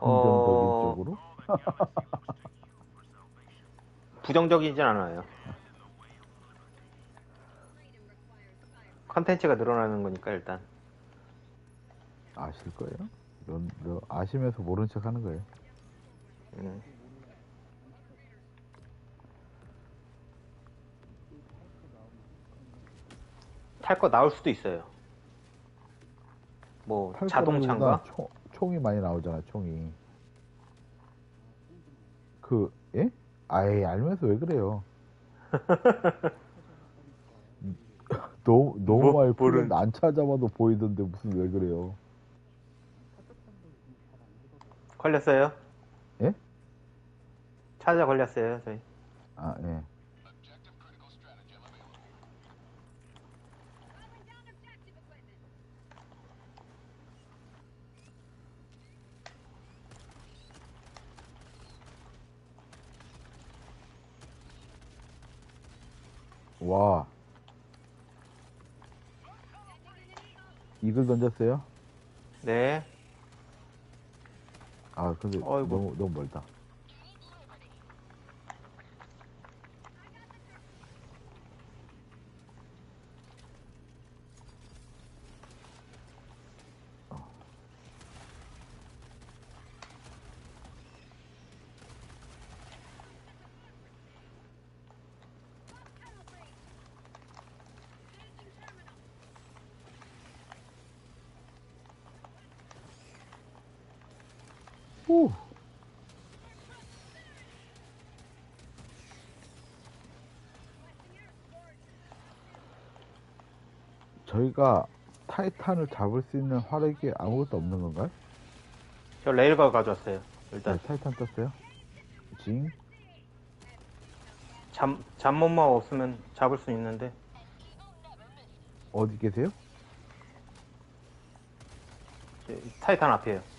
긍정적인 어, 쪽으로? 부정적이진 않아요. 컨텐츠가 늘어나는 거니까 일단. 아실 거예요? 넌, 너 아시면서 모른 척 하는 거예요. 음. 탈 거 나올 수도 있어요. 뭐팔 자동차인가? 거보다 총, 총이 많이 나오잖아, 총이. 그, 예? 아예 알면서 왜 그래요? 너무, 너무 뭐, 많이 풀렸는데 안 찾아봐도 보이던데 무슨 왜 그래요? 걸렸어요? 예? 찾아 걸렸어요, 저희. 아, 예. 와. 이글 던졌어요? 네. 아, 근데 어이구. 너무, 너무 멀다. 후. 저희가 타이탄을 잡을 수 있는 화력이 아무것도 없는 건가요? 저 레일걸 가져왔어요. 네, 일단 타이탄 떴어요. 징. 잠 잠못만 없으면 잡을 수 있는데 어디 계세요? 저 타이탄 앞이에요.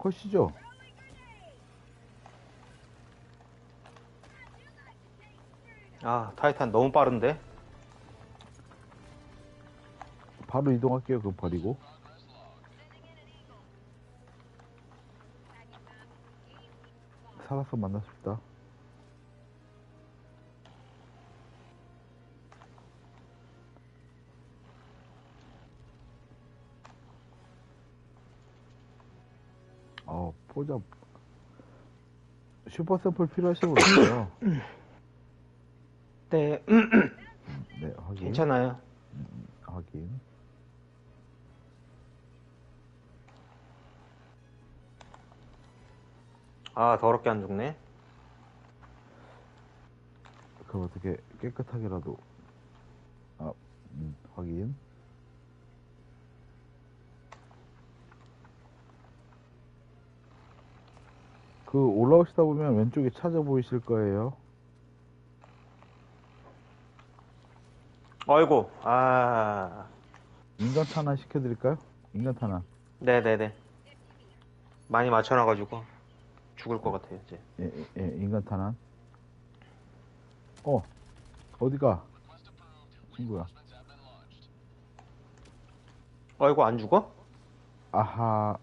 컷이죠? 아 타이탄 너무 빠른데? 바로 이동할게요. 그거 버리고. 살아서 만났습니다. 어, 포자. 슈퍼 샘플 필요하시면 오세요. 네 네, 확인. 괜찮아요. 확인. 아 더럽게 안 죽네. 그럼 어떻게 깨끗하게라도 아, 음, 확인. 그 올라오시다 보면 왼쪽에 찾아 보이실 거예요. 어이구 아 인간 탄환 시켜드릴까요? 인간 탄환. 네네네 많이 맞춰놔가지고 죽을 것 같아요 이제. 예, 예, 예, 인간 탄환. 어, 어디가? 친구야. 어이구 안 죽어? 아하.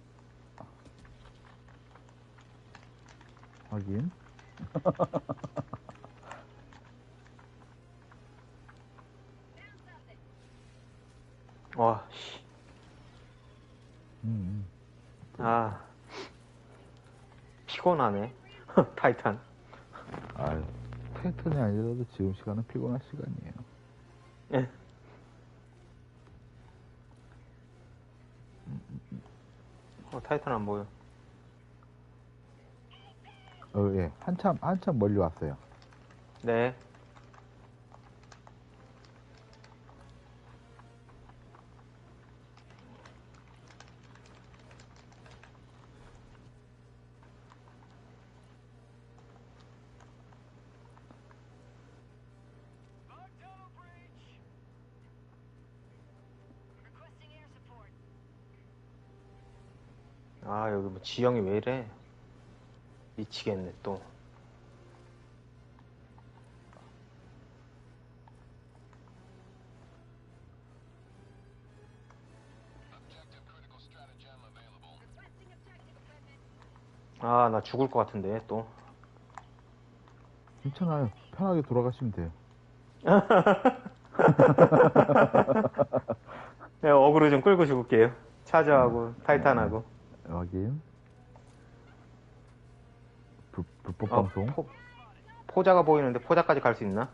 확인. 와 씨. 음, 아 피곤하네 타이탄 아, 타이탄이 아니라도 지금 시간은 피곤한 시간이에요. 예. 어, 타이탄 안 보여 어, 예. 한참, 한참 멀리 왔어요. 네. 아, 여기 뭐 지형이 왜 이래? 미치겠네, 또. 아, 나 죽을 것 같은데, 또. 괜찮아요. 편하게 돌아가시면 돼요. 네, 어그로 좀 끌고 죽을게요. 차저하고, 타이탄하고. 확인. 불, 불법 어, 방송. 포, 포자가 보이는데 포자까지 갈 수 있나?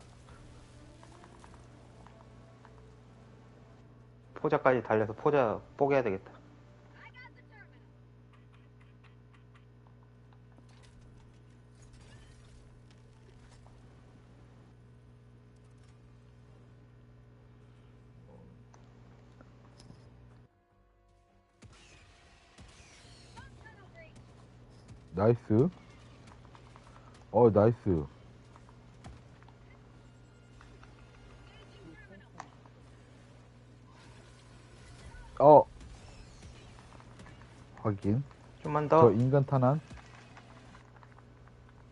포자까지 달려서 포자 뽀개야 되겠다. 나이스. 어, 나이스. 어. 확인. 좀만 저 더. 인간 탄환.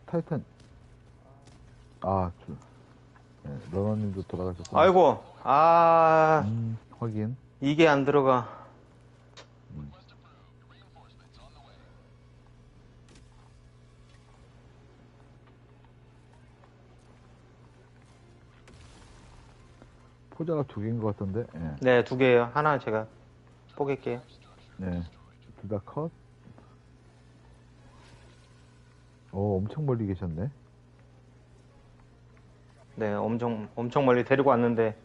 타이탄. 아, 저. 네, 러너님도 돌아가셨고. 아이고, 아, 음, 확인. 이게 안 들어가. 포자가 두 개인 것 같던데. 예. 네, 두 개예요. 하나 제가 뽀갤게요. 네. 둘 다 컷. 오, 엄청 멀리 계셨네. 네, 엄청, 엄청 멀리 데리고 왔는데,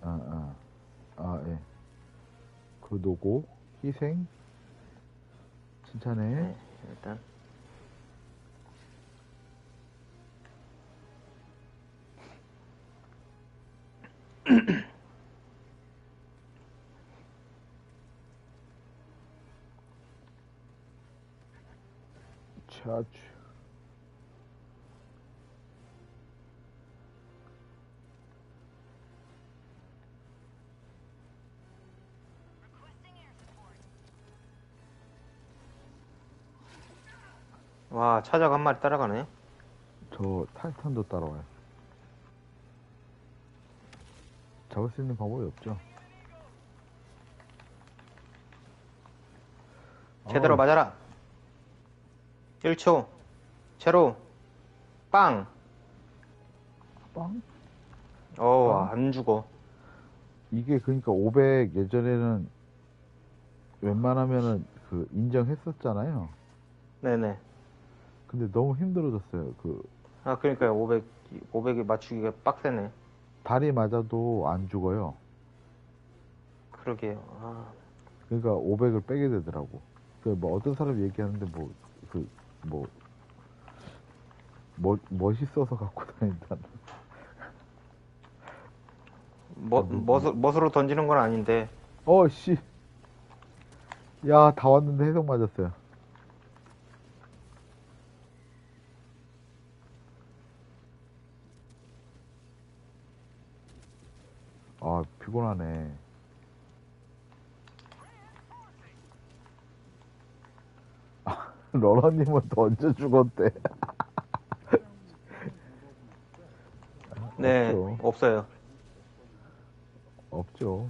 아, 아. 아, 예. 그 노고, 희생, 칭찬해. 네, 일단. 차주. 와, 차저가 한 마리 따라가네. 저 타이탄도 따라와요. 잡을 수 있는 방법이 없죠. 제대로 아, 맞아라. 1초. 제로. 빵. 빵? 어, 빵? 안 죽어. 이게 그러니까 500 예전에는 웬만하면은 그 인정했었잖아요. 네네. 근데 너무 힘들어졌어요. 그 아, 그러니까요. 500, 500이 맞추기가 빡세네. 다리 맞아도 안 죽어요. 그러게요. 아, 그러니까 500을 빼게 되더라고. 그 뭐 어떤 사람이 얘기하는데 뭐 그뭐 뭐, 멋있어서 갖고 다닌다는. 뭐, 음. 멋으, 멋으로 던지는 건 아닌데. 어, 씨. 야, 다 왔는데 해석 맞았어요. 아, 피곤하네. 아, 러너님은 던져 죽었대. 네, 없죠. 없어요. 없죠.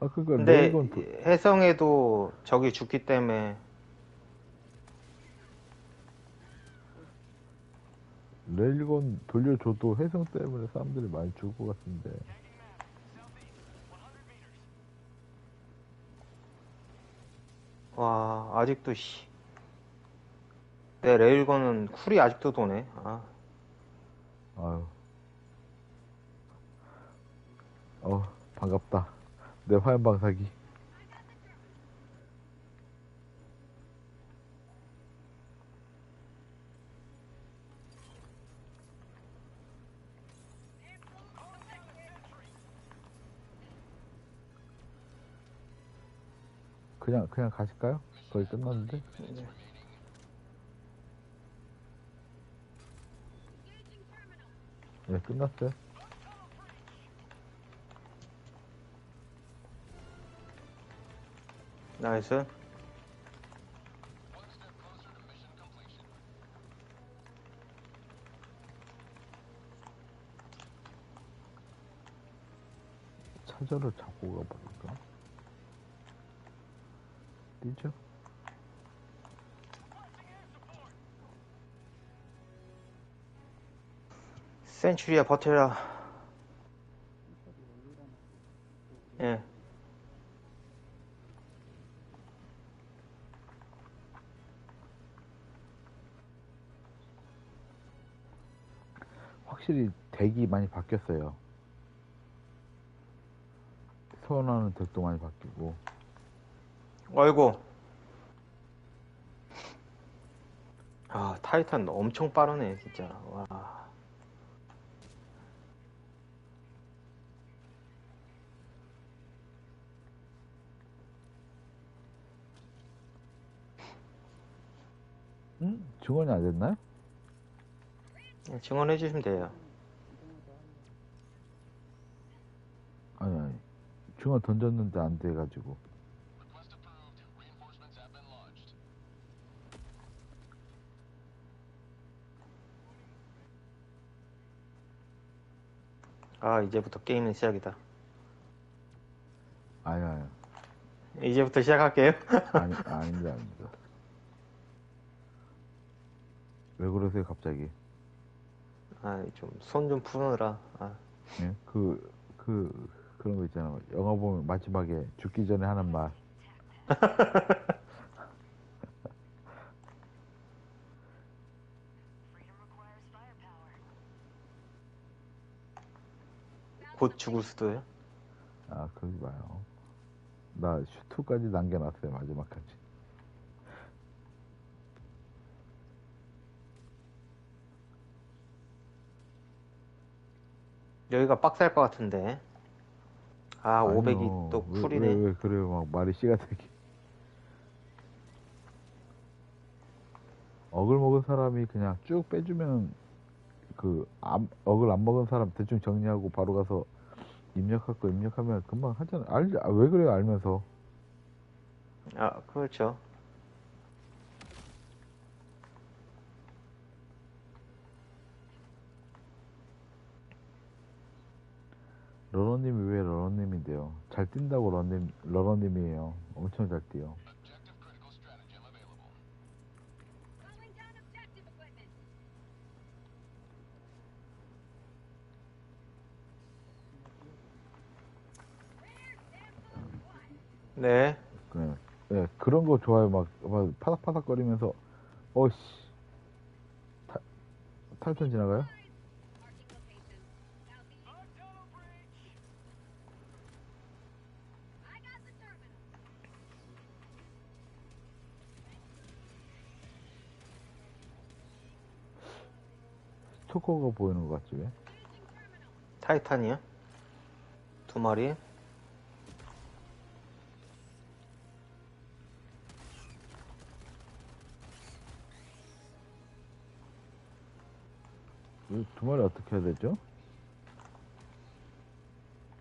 아, 그니까, 근데 레이건 도- 해성에도 적이 죽기 때문에 레일건 돌려줘도 해성 때문에 사람들이 많이 죽을 것 같은데. 와 아직도 씨. 내 레일건은 쿨이 아직도 도네. 아, 아유. 어, 반갑다. 내 화염방사기. 그냥, 그냥 가실까요? 거의 끝났는데? 네, 끝났어요. 나이스. 차저를 잡고 가버릴까? 뛰죠? 센츄리야 버텨라. 예. 확실히 덱이 많이 바뀌었어요. 소원하는 덱도 많이 바뀌고. 어이구. 아, 타이탄 엄청 빠르네, 진짜. 와. 응? 증언이 안 됐나요? 예, 증언해 주시면 돼요. 아니, 아니. 증언 던졌는데 안 돼가지고. 아, 이제부터 게임은 시작이다. 아니, 아니. 이제부터 시작할게요. 아니, 아닙니다, 아닙니다. 왜 그러세요, 갑자기? 아, 좀, 손좀 푸느라. 아, 예? 그, 그, 그런 거 있잖아. 영화 보면 마지막에 죽기 전에 하는 말. 곧 죽을 수도요. 아, 그러지 마요. 나 슈트까지 남겨놨어요, 마지막까지. 여기가 빡셀 것 같은데. 아, 500이 아니요. 또 왜- 쿨이네. 왜, 왜 그래요? 막 말이 씨가 되게. 억을 먹은 사람이 그냥 쭉 빼주면 그 안- 억을 안 먹은 사람 대충 정리하고 바로 가서 입력할 거 입력하면 금방 하잖아. 알, 아, 왜 그래요? 알면서. 아, 그렇죠. 러너님이 왜 러너님인데요? 잘 뛴다고 러너님, 러너님이에요. 엄청 잘 뛰어. 네. 네. 네, 그런 거 좋아요. 막, 막 파닥파닥거리면서, 어씨. 타, 탈턴 지나가요? 스토커가 보이는 것 같지, 왜? 타이탄이요? 두 마리. 두 마리 어떻게 해야 되죠?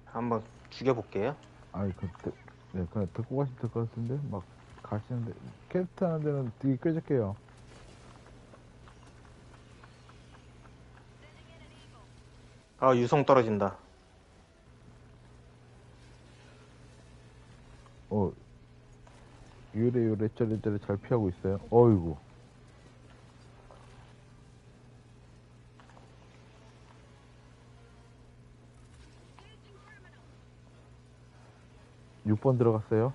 한번 죽여볼게요. 아니, 그, 데, 네, 그냥 듣고 가시면 될 것 같은데? 막, 가시는데, 캐스트 하는 데는 되게 뾰족해요. 아, 유성 떨어진다. 어, 요래 요래 저래 저래 잘 피하고 있어요. 어이구. 번 들어갔어요.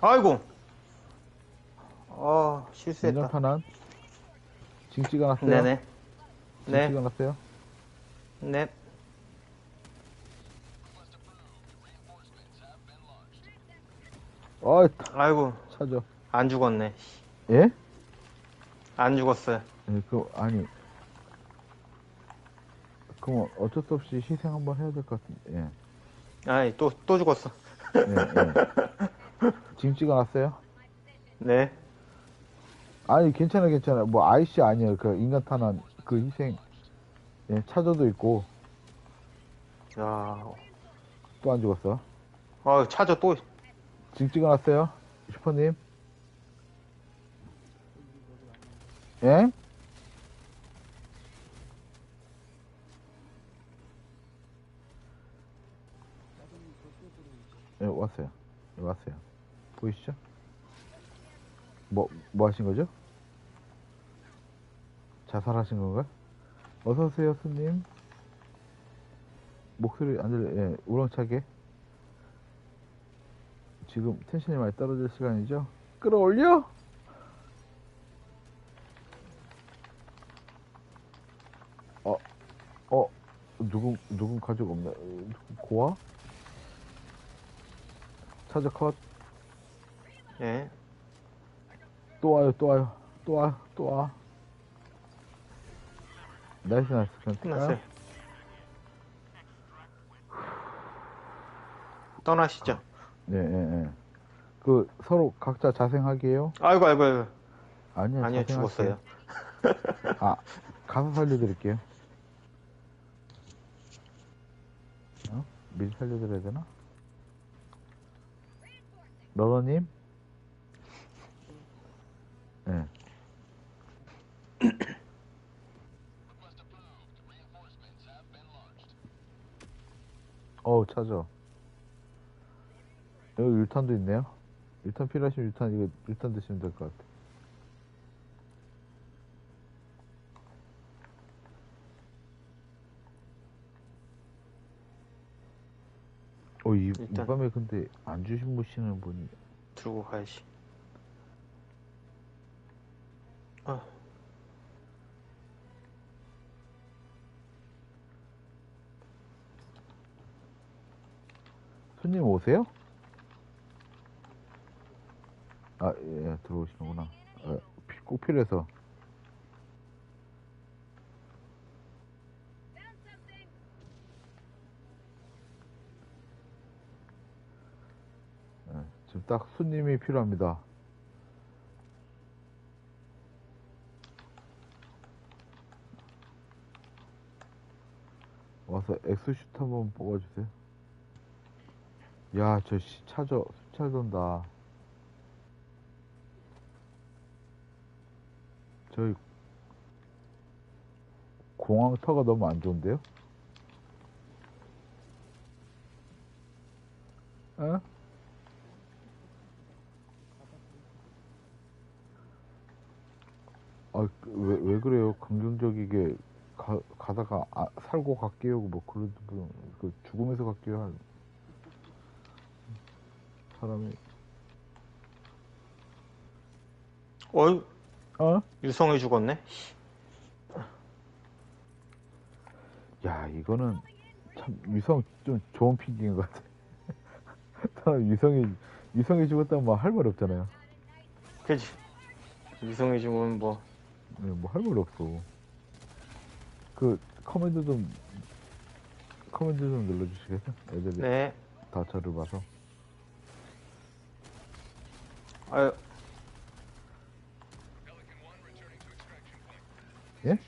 아이고! 아, 실수했다. 인간 하나. 징 찍어놨어요. 네네. 징 네, 찍어놨어요. 네. 어이, 아이고, 차죠. 안 죽었네. 예? 안 죽었어요. 예, 그, 아니. 그럼 어쩔 수 없이 희생 한번 해야 될 것 같은데, 예. 아이, 또, 또 죽었어. 예, 예. 징 찍어놨어요? 네. 아니, 괜찮아, 괜찮아. 뭐, 아이씨 아니에요. 그, 인간 탄환, 그 희생. 예, 차저도 있고, 야, 또 안 죽었어. 어, 차저 또, 지금 찍어놨어요. 슈퍼님. 예? 예, 왔어요. 예, 왔어요. 보이시죠? 뭐, 뭐 하신 거죠? 자살하신 건가? 어서오세요, 손님. 목소리 안 들려, 예, 우렁차게. 지금 텐션이 많이 떨어질 시간이죠? 끌어올려! 어, 어, 누구, 누군 가족 없나? 어, 고아? 차저 컷. 예. 또 와요, 또 와요. 또 와, 또 와. 나이스, 나이스. 끝났어요. 떠나시죠. 네, 예, 예. 그, 서로 각자 자생하게요? 아이고, 아이고, 아이고. 아니요, 아니요. 죽었어요. 아, 가서 살려드릴게요. 어? 미리 살려드려야 되나? 러너님? 예. 어우, 찾아. 여기 유탄도 있네요. 유탄 필요하시면 유탄, 이거 유탄 드시면 될 것 같아. 어, 이, 일단- 이 밤에 근데 안 주무시는 분이 들고 가야지. 아, 손님 오세요? 아, 예, 들어오시는구나. 어, 피- 꼭 필요해서. Found something. 예, 지금 딱 손님이 필요합니다. 와서 엑소슛 한번 뽑아주세요. 야, 저 씨, 차저, 수찰 돈다. 저희, 공항터가 너무 안 좋은데요? 어? 아, 왜, 왜 그래요? 긍정적이게 가, 가다가 아, 살고 갈게요. 뭐 그런 분, 그 죽으면서 갈게요. 할 사람이 어이, 어? 유성이 죽었네? 야, 이거는 참 유성 좀 좋은 픽인 것 같아. 유성이 유성이 죽었다면 뭐 할 말 없잖아요. 그지? 유성이 죽으면 뭐, 네, 뭐 할 말 없어. 그 커맨드 좀 커맨드 좀 눌러주시겠어요? 애들이 네. 다 저를 봐서. 아유, 예?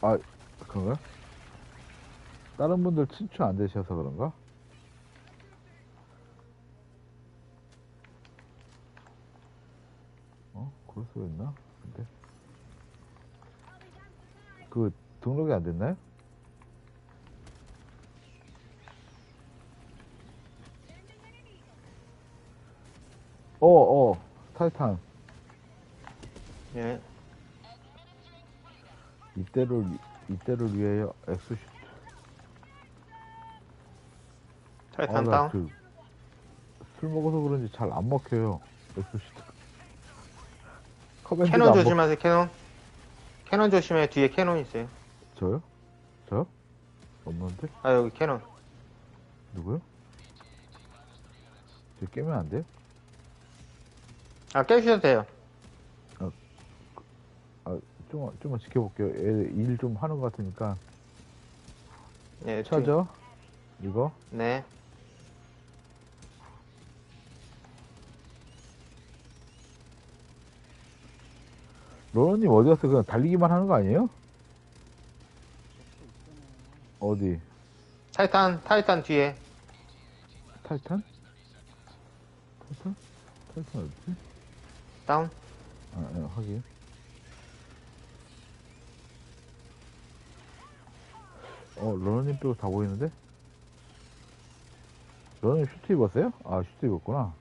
아, 그런가? 다른 분들 친추 안 되셔서 그런가? 어? 그럴 수가 있나? 근데. 그, 등록이 안 됐나요? 어, 어, 타이탄. 예. 이때를, 위- 이때를 위하여 엑소슈트. 타이탄 아, 나 다운. 그, 술 먹어서 그런지 잘 안 먹혀요. 엑소슈트. 캐논 안 먹- 조심하세요, 캐논. 캐논 조심해, 뒤에 캐논 있어요. 저요? 저요? 없는데? 아, 여기 캐논. 누구요? 저 깨면 안 돼요? 아, 깨주셔도 돼요. 좀만, 좀만 지켜볼게요. 일 좀 하는 것 같으니까. 예, 뒤- 찾아. 이거. 네. 로너님 어디 갔어? 그냥 달리기만 하는 거 아니에요? 어디? 타이탄, 타이탄 뒤에. 타이탄? 타이탄? 타이탄 어디지? 다운. 아, 예, 확인. 어, 러너님 빼고 다 보이는데? 러너님 슈트 입었어요? 아, 슈트 입었구나.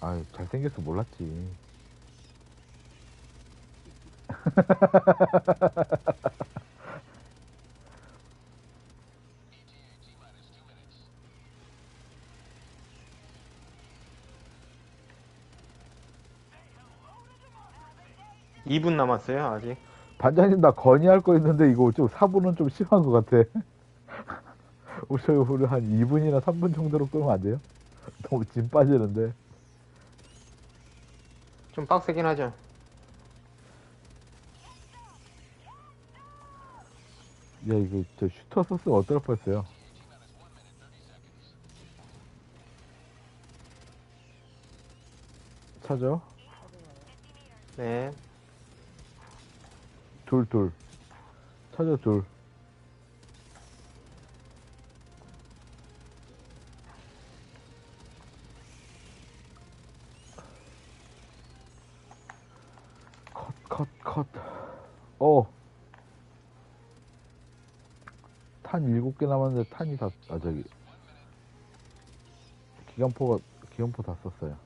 아, 잘생겨서 몰랐지. 이분 남았어요, 아직. 반장님, 나 건의할 거 있는데, 이거 좀 사부는 좀 심한 것 같아. 우리, 저희 우리 한 2분이나 3분 정도로 끄면 안 돼요? 너무 진 빠지는데. 좀 빡세긴 하죠. 야, 이거, 저 슈터 썼으면 어떨 뻔했어요. 차죠? 네. 둘, 둘. 차죠, 둘. 컷, 컷, 컷. 어. 탄 일곱 개 남았는데 탄이 다, 아, 저기. 기관포가, 기관포 다 썼어요.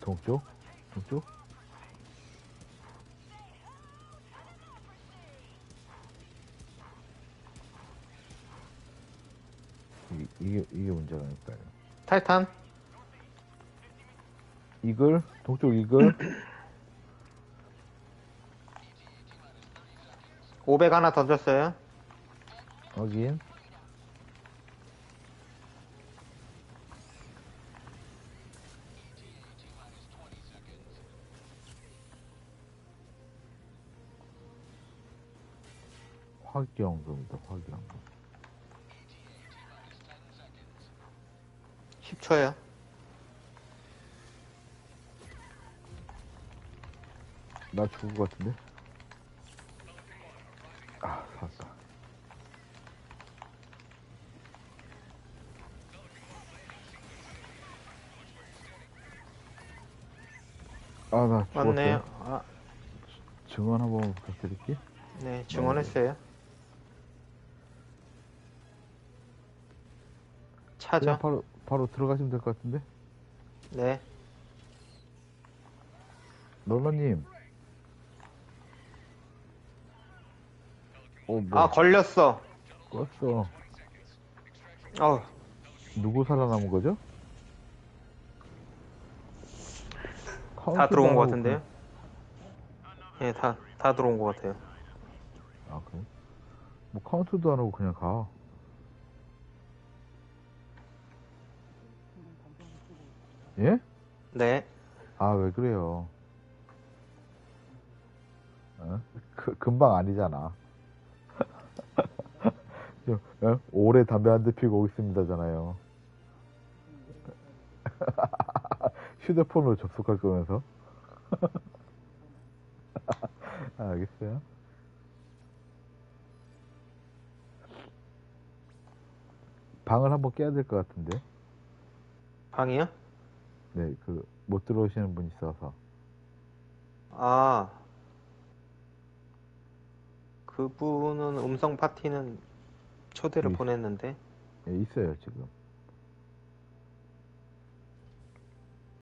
동쪽? 동쪽? 이게, 이게, 이게 문제라니까요. 타이탄. 이글? 동쪽 이글? 500 하나 던졌어요. 확인. 화경금이다, 화경금. 10초요. 나 죽을 것 같은데? 아, 살았다. 아, 나 죽었어요. 맞네요. 아, 증언 한번 부탁드릴게. 네, 증언했어요. 차죠. 그냥 바로, 바로 들어가시면 될 것 같은데? 네. 롤러님. 어, 뭐, 아, 걸렸어. 껐어. 어, 누구 살아남은 거죠? 다 들어온 것 같은데요? 예, 다, 다 들어온 것 같아요. 아, 그래? 뭐 카운트도 안 하고 그냥 가. 예? 네. 아, 왜 그래요? 어? 그, 금방 아니잖아. 좀, 어? 오래 담배 한 대 피고 오고 있습니다잖아요. 휴대폰으로 접속할 거면서. 아, 알겠어요. 방을 한번 깨야 될 것 같은데. 방이요? 네, 그, 못 들어오시는 분 있어서. 아. 그분은 음성 파티는 초대를 네. 보냈는데. 예, 있어요, 지금.